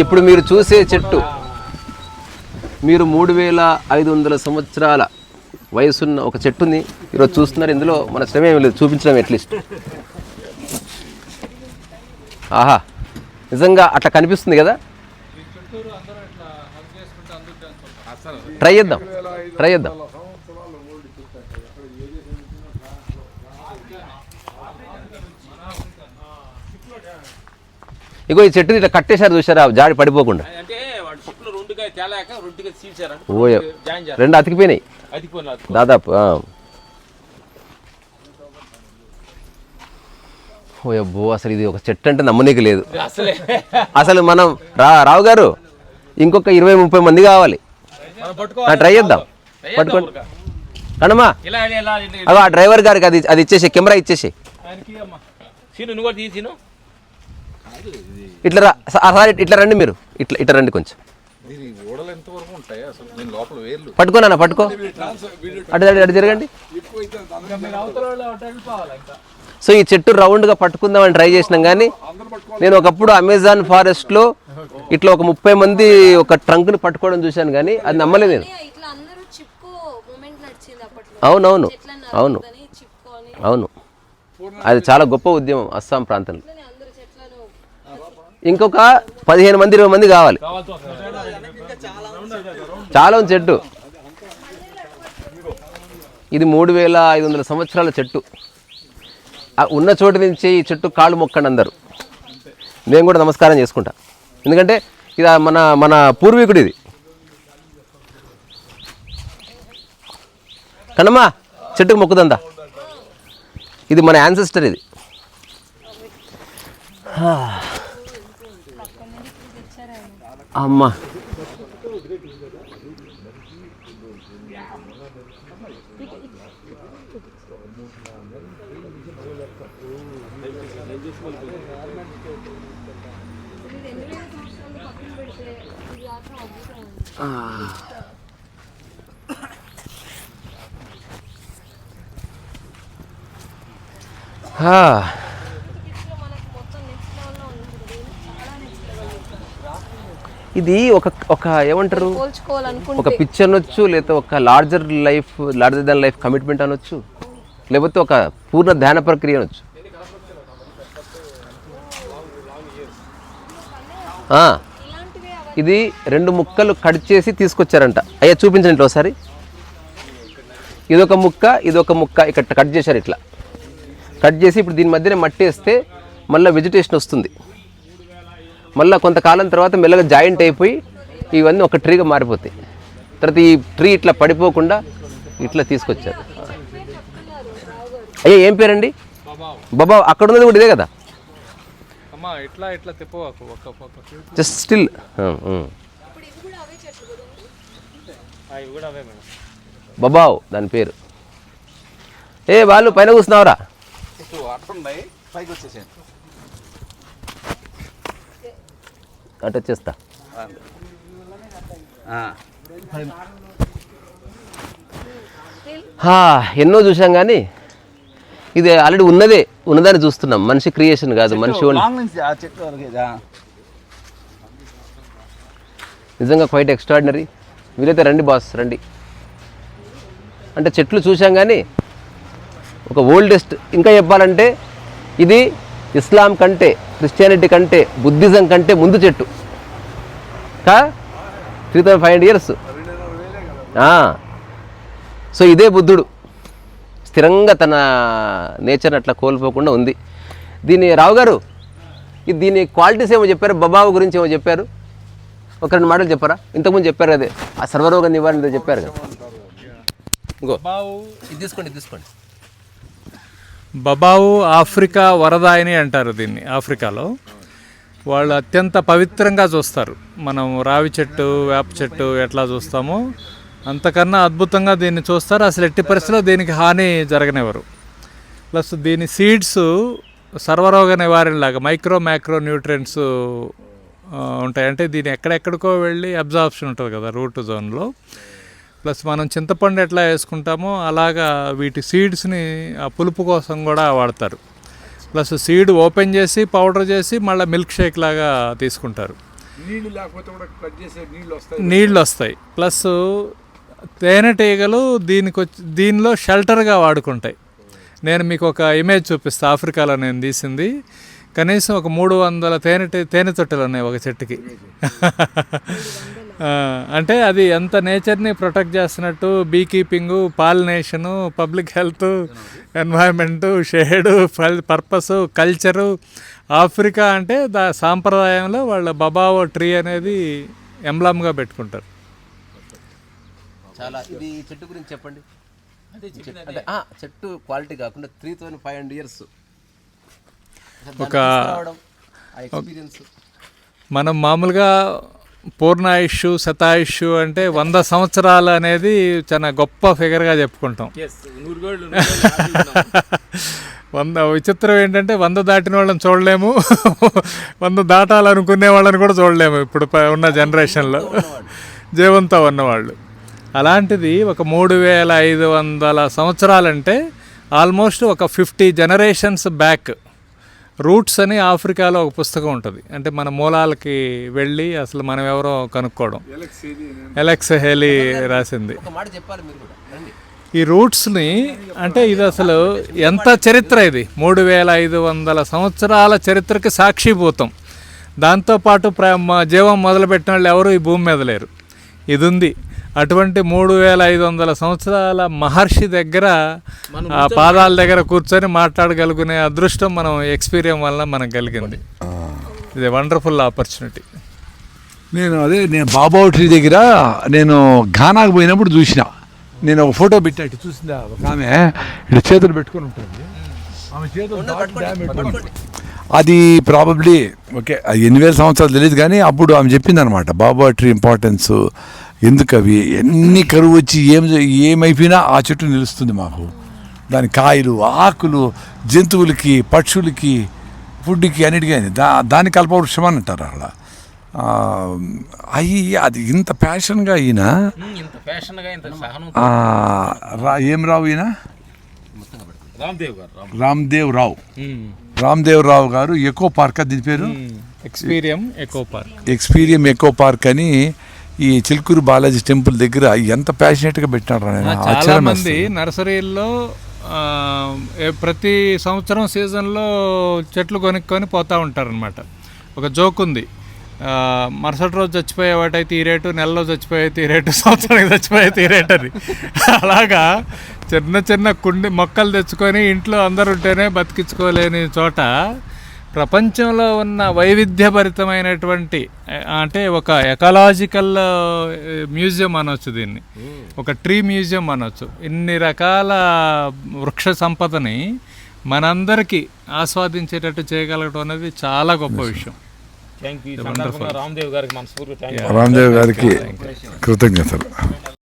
ఇప్పుడు మీరు చూసే చెట్టు. మీరు మూడు వేల ఐదు వందల సంవత్సరాల వయసున్న ఒక చెట్టుని ఈరోజు చూస్తున్నారు. ఇందులో మన శ్రమ ఏమి లేదు. చూపించడం అట్లీస్ట్. ఆహా. నిజంగా అట్లా కనిపిస్తుంది కదా? ట్రై చేద్దాం. ట్రై చేద్దాం. ఇగో ఈ చెట్టుని ఇట్లా కట్టేశారు చూసారా జాడి పడిపోకుండా. రెండు అతికిపోయినాయి. అది పోయిన దాదాపు ఆ. ఓ అబ్బో అసలు ఇది ఒక చెట్టు అంటే నమ్మనీకి లేదు. అసలే. మనం రా రావు గారు ఇంకొక ఇరవై ముప్పై మంది కావాలి. ట్రై చేద్దాం. పట్టుకోండి. కనమా ఇలా ఇలా ఇలా ఇలా. అగో ఆ డ్రైవర్ గారికి అది అది ఇచ్చేసి కెమెరా ఇచ్చేసి ఇట్లా రా సార్ ఇట్లా రండి మీరు. ఇట్లా ఇట్లా రండి కొంచెం. పట్టుకో నాన్న పట్టుకో. అటు అటు అటు తిరగండి. సో ఈ చెట్టు రౌండ్గా పట్టుకుందామని ట్రై చేసినాం కానీ నేను ఒకప్పుడు అమెజాన్ ఫారెస్ట్లో ఇట్లా ఒక ముప్పై మంది ఒక ట్రంక్ని పట్టుకోవడం చూశాను కానీ అది నమ్మలేదు నేను. ఇట్లా అందరూ చిప్కో మూమెంట్ నడిచింది అప్పట్లో. అవునవును అవును. అవును. అది చాలా గొప్ప ఉద్యమం అస్సాం ప్రాంతంలో. ఇంకొక పదిహేను మంది ఇరవై మంది కావాలి. చాలా ఉంది చెట్టు. ఇది మూడు వేల ఐదు వందల సంవత్సరాల చెట్టు. ఉన్న చోటు నుంచి ఈ చెట్టు కాళ్ళు మొక్కండి అందరు. నేను కూడా నమస్కారం చేసుకుంటా. ఎందుకంటే ఇది మన మన పూర్వీకుడు ఇది. కన్నమ్మా చెట్టుకు మొక్కుదందా? ఇది మన యాన్సెస్టర్ ఇది. అమ్మా ఇది ఎన్ని వేల సంవత్సరాలు పక్కన పెడితే ఇది మాత్రం అద్భుతం ఉంది. హా. ఇట్లా మనకు మొత్తం నెక్స్ట్ లెవెల్లో ఉంటుంది చాలా నెక్స్ట్ లెవెల్ ఇది ఒక ఒక ఏమంటారు? ఒక పిచ్ అనొచ్చు లేకపోతే ఒక larger life larger than life commitment అనొచ్చు లేకపోతే ఒక పూర్ణ ధ్యాన ప్రక్రియ అనొచ్చు. ఇది రెండు ముక్కలు కట్ చేసి తీసుకొచ్చారంట. అయ్యా చూపించండి ఇట్లా ఒకసారి. ఇదొక ముక్క ఇదొక ముక్క ఇక్కడ కట్ చేశారు ఇట్లా. కట్ చేసి ఇప్పుడు దీని మధ్యనే మట్టి వేస్తే మళ్ళీ వెజిటేషన్ వస్తుంది. మళ్ళీ కొంతకాలం తర్వాత మెల్లగా జాయింట్ అయిపోయి ఇవన్నీ ఒక ట్రీగా మారిపోతాయి. తర్వాత ఈ ట్రీ ఇట్లా పడిపోకుండా ఇట్లా తీసుకొచ్చారు. అయ్యా ఏం పేరండి? బాబా అక్కడ ఉన్నది కూడా ఇదే కదా? జస్ట్ స్టిల్ బబావ్ దాని పేరు. ఏ వాళ్ళు పైన కూర్చున్నావురా? పైకి వచ్చేసాను అటు వచ్చేస్తా. హా, ఎన్నో చూసాం కానీ ఇది ఆల్రెడీ ఉన్నదే ఉన్నదాన్ని చూస్తున్నాం. మనిషి క్రియేషన్ కాదు మనిషి? నిజంగా క్వైట్ ఎక్స్ట్రాడినరీ వీలైతే రండి బాస్ రండి. అంటే చెట్లు చూసాం కానీ ఒక ఓల్డెస్ట్ ఇంకా చెప్పాలంటే ఇది ఇస్లాం కంటే క్రిస్టియానిటీ కంటే బుద్ధిజం కంటే ముందు చెట్టు. కా? Three thousand five hundred years so ఇదే బుద్ధుడు. స్థిరంగా తన నేచర్ అట్లా కోల్పోకుండా ఉంది. దీని రావు గారు దీని క్వాలిటీస్ ఏమో చెప్పారు బబావు గురించి ఏమో చెప్పారు. ఒక రెండు మాటలు చెప్పారా? ఇంతకుముందు చెప్పారు అదే. ఆ సర్వరోగ నివారణ చెప్పారు కదా. ఇంకో. ఇది తీసుకోండి తీసుకోండి. బబావు ఆఫ్రికా వరదాయని అంటారు దీన్ని ఆఫ్రికాలో. వాళ్ళు అత్యంత పవిత్రంగా చూస్తారు. మనం రావి చెట్టు వేప చెట్టు ఎట్లా చూస్తామో అంతకన్నా అద్భుతంగా దీన్ని చూస్తారు. అసలు ఎట్టి పరిస్థితిలో దీనికి హాని జరగనివ్వరు. ప్లస్ దీని సీడ్స్ సర్వరోగ నివారణలాగా మైక్రో మ్యాక్రో న్యూట్రియంట్స్ ఉంటాయి. అంటే దీని ఎక్కడెక్కడికో వెళ్ళి అబ్జార్ప్షన్ ఉంటుంది కదా రూట్ జోన్లో. ప్లస్ మనం చింతపండు ఎట్లా వేసుకుంటామో అలాగా వీటి సీడ్స్ని ఆ పులుపు కోసం కూడా వాడతారు. ప్లస్ సీడ్ ఓపెన్ చేసి పౌడర్ చేసి మళ్ళీ మిల్క్ షేక్ లాగా తీసుకుంటారు. నీళ్ళు లేకపోతే కూడా కట్ చేసే నీళ్ళు వస్తాయి. నీళ్ళు వస్తాయి. ప్లస్ తేనెటీగలు దీనికి వచ్చి దీనిలో షెల్టర్గా వాడుకుంటాయి. నేను మీకు ఒక ఇమేజ్ చూపిస్తా. ఆఫ్రికాలో నేను తీసింది. కనీసం ఒక మూడు వందల తేనె తేనె తొట్టెలు ఉన్నాయి ఒక చెట్టుకి. అంటే అది ఎంత నేచర్ని ప్రొటెక్ట్ చేస్తున్నట్టు bee keeping pollination public health environment shade purpose culture Africa అంటే దా సాంప్రదాయంలో వాళ్ళ బబావో ట్రీ అనేది ఎంబ్లమ్గా పెట్టుకుంటారు. చాలా ఇది చెట్టు గురించి చెప్పండి. అంటే ఆ, చెట్టు క్వాలిటీ కాకుండా three thousand five hundred years ఒక ఎక్స్పీరియన్స్ మనం మామూలుగా పూర్ణాయుష్ శతాయుష్ అంటే వంద సంవత్సరాలు అనేది చాలా గొప్ప ఫిగర్గా చెప్పుకుంటాం. వంద విచిత్రం ఏంటంటే వంద దాటిన వాళ్ళని చూడలేము. వంద దాటాలనుకునే వాళ్ళని కూడా చూడలేము ఇప్పుడు ఉన్న జనరేషన్లో జీవంతో ఉన్నవాళ్ళు. అలాంటిది ఒక మూడు వేల ఐదు వందల సంవత్సరాలంటే ఆల్మోస్ట్ ఒక ఫిఫ్టీ జనరేషన్స్ బ్యాక్ రూట్స్ అని ఆఫ్రికాలో ఒక పుస్తకం ఉంటుంది. అంటే మన మూలాలకి వెళ్ళి అసలు మనం ఎవరో కనుక్కోవడం. ఎలెక్స్ హెలీ రాసింది. ఈ రూట్స్ని అంటే ఇది అసలు ఎంత చరిత్ర ఇది? మూడు వేల ఐదు వందల సంవత్సరాల చరిత్రకి సాక్షిభూతం. దాంతోపాటు ప్ర మ- జీవం మొదలుపెట్టిన వాళ్ళు ఎవరు? ఈ భూమి మీద లేరు. ఇది ఉంది అటువంటి మూడు వేల ఐదు వందల సంవత్సరాల మహర్షి దగ్గర ఆ పాదాల దగ్గర కూర్చొని మాట్లాడగలుగునే అదృష్టం మనం ఎక్స్పీరియన్స్ వల్ల మనకు కలిగింది. ఇది వండర్ఫుల్ ఆపర్చునిటీ నేను అదే నేను బాబా ట్రీ దగ్గర నేను ఘానాకు పోయినప్పుడు చూసిన. నేను ఒక ఫోటో పెట్టా ఇటు చూసిందా ఒక ఆమె? ఇటు చేతులు పెట్టుకొని ఉంటుంది. ఆమె చేతులు. అది ప్రాబబ్లీ ఓకే అది ఎన్ని వేల సంవత్సరాలు తెలియదు కానీ అప్పుడు ఆమె చెప్పింది అనమాట బాబా ట్రీ ఇంపార్టెన్స్ ఎందుకు అవి ఎన్ని కరువు వచ్చి ఏం ఏమైపోయినా ఆ చెట్టు నిలుస్తుంది మాకు. దాని కాయలు ఆకులు జంతువులకి పక్షులకి ఫుడ్కి అన్నిటికీ అని. దా దాన్ని కల్పవృక్షం అని అంటారు అక్కడ. ఆ, అయ్యి అది ఇంత ప్యాషన్గా ఈయన? ఇంత ఫ్యాషన్గా ఇంత సహనం ఆ, రా ఏం రావు ఈయన? రామ్దేవ్ గారు రామ్. రామ్దేవ్ రావు. రామ్దేవ్ రావు గారు ఎకో పార్క్ అది దీని పేరు? Experium eco park Experium eco park అని ఈ చిలుకూరు బాలాజీ టెంపుల్ దగ్గర ఎంత ప్యాషనెట్గా పెట్టినాడు. చాలా మంది. నర్సరీల్లో ప్రతి సంవత్సరం సీజన్లో చెట్లు కొనుక్కొని పోతూ ఉంటారనమాట ఒక జోక్ ఉంది మరుసటి రోజు చచ్చిపోయే వాటైతే ఈ రేటు నెలలో చచ్చిపోయే ఈ రేటు సంవత్సరానికి చచ్చిపోయే ఈ రేటు అని అలాగా చిన్న చిన్న కుండి మొక్కలు తెచ్చుకొని ఇంట్లో అందరు ఉంటేనే బతికించుకోలేని చోట ప్రపంచంలో ఉన్న వైవిధ్యభరితమైనటువంటి అంటే ఒక ఎకలాజికల్ మ్యూజియం అనొచ్చు దీన్ని. ఒక ట్రీ మ్యూజియం అనొచ్చు. ఇన్ని రకాల వృక్ష సంపదని మనందరికీ ఆస్వాదించేటట్టు చేయగలగడం అనేది చాలా గొప్ప విషయం. రామ్దేవ్ గారికి మనస్ఫూర్తిగా థ్యాంక్ రామ్దేవ్ గారికి కృతజ్ఞతలు.